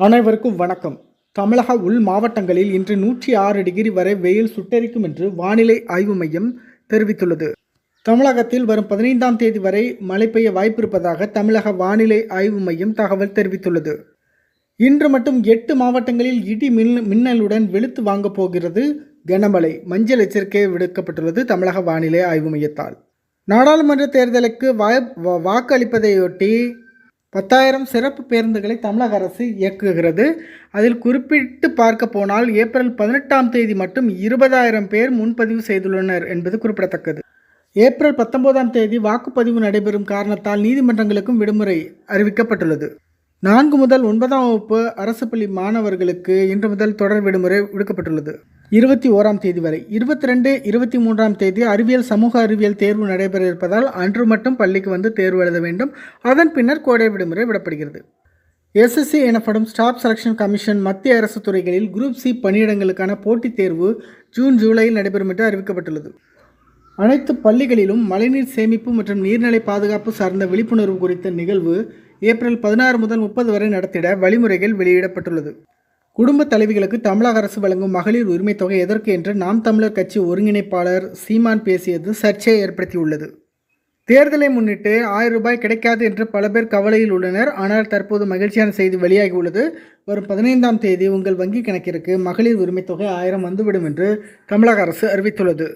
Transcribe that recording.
அனைவருக்கும் வணக்கம். தமிழக உள் மாவட்டங்களில் இன்று நூற்றி ஆறு டிகிரி வரை வெயில் சுட்டரிக்கும் என்று வானிலை ஆய்வு மையம் தெரிவித்துள்ளது. தமிழகத்தில் வரும் பதினைந்தாம் தேதி வரை மழை பெய்ய வாய்ப்பிருப்பதாக தமிழக வானிலை ஆய்வு மையம் தகவல் தெரிவித்துள்ளது. இன்று மட்டும் எட்டு மாவட்டங்களில் இடி மின் மின்னலுடன் வெளுத்து வாங்கப் போகிறது கனமழை. மஞ்சள் எச்சரிக்கை விடுக்கப்பட்டுள்ளது தமிழக வானிலை ஆய்வு மையத்தால். நாடாளுமன்ற தேர்தலுக்கு வாய் வாக்களிப்பதையொட்டி பத்தாயிரம் சிறப்பு பேருந்துகளை தமிழக அரசு இயக்குகிறது. அதில் குறிப்பிட்டு பார்க்க போனால் ஏப்ரல் பதினெட்டாம் தேதி மட்டும் இருபதாயிரம் பேர் முன்பதிவு செய்துள்ளனர் என்பது குறிப்பிடத்தக்கது. ஏப்ரல் பத்தொன்பதாம் தேதி வாக்குப்பதிவு நடைபெறும் காரணத்தால் நீதிமன்றங்களுக்கும் விடுமுறை அறிவிக்கப்பட்டுள்ளது. நான்கு முதல் ஒன்பதாம் வகுப்பு அரசு பள்ளி மாணவர்களுக்கு இன்று முதல் தொடர் விடுமுறை விடுக்கப்பட்டுள்ளது. இருபத்தி ஓராம் தேதி வரை இருபத்தி ரெண்டு இருபத்தி மூன்றாம் தேதி அறிவியல் சமூக அறிவியல் தேர்வு நடைபெற இருப்பதால் அன்று மட்டும் பள்ளிக்கு வந்து தேர்வு எழுத வேண்டும். அதன் பின்னர் கோடை விடுமுறை விடப்படுகிறது. எஸ்எஸ்சி எனப்படும் ஸ்டாஃப் செலெக்ஷன் கமிஷன் மத்திய அரசு துறைகளில் குரூப் சி பணியிடங்களுக்கான போட்டித் தேர்வு ஜூன் ஜூலையில் நடைபெறும் என்று அறிவிக்கப்பட்டுள்ளது. அனைத்து பள்ளிகளிலும் மழைநீர் சேமிப்பு மற்றும் நீர்நிலை பாதுகாப்பு சார்ந்த விழிப்புணர்வு குறித்த நிகழ்வு ஏப்ரல் பதினாறு முதல் முப்பது வரை நடத்திட வழிமுறைகள் வெளியிடப்பட்டுள்ளது. குடும்ப தலைவிகளுக்கு தமிழக அரசு வழங்கும் மகளிர் உரிமைத் தொகை எதற்கு என்று நாம் தமிழர் கட்சி ஒருங்கிணைப்பாளர் சீமான் பேசியது சர்ச்சையை ஏற்படுத்தியுள்ளது. தேர்தலை முன்னிட்டு ஆயிரம் ரூபாய் கிடைக்காது என்று பல பேர் கவலையில் உள்ளனர். ஆனால் தற்போது மகிழ்ச்சியான செய்தி வெளியாகியுள்ளது. வரும் பதினைந்தாம் தேதி உங்கள் வங்கி கணக்கிற்கு மகளிர் உரிமை தொகை ஆயிரம் வந்துவிடும் என்று தமிழக அரசு அறிவித்துள்ளது.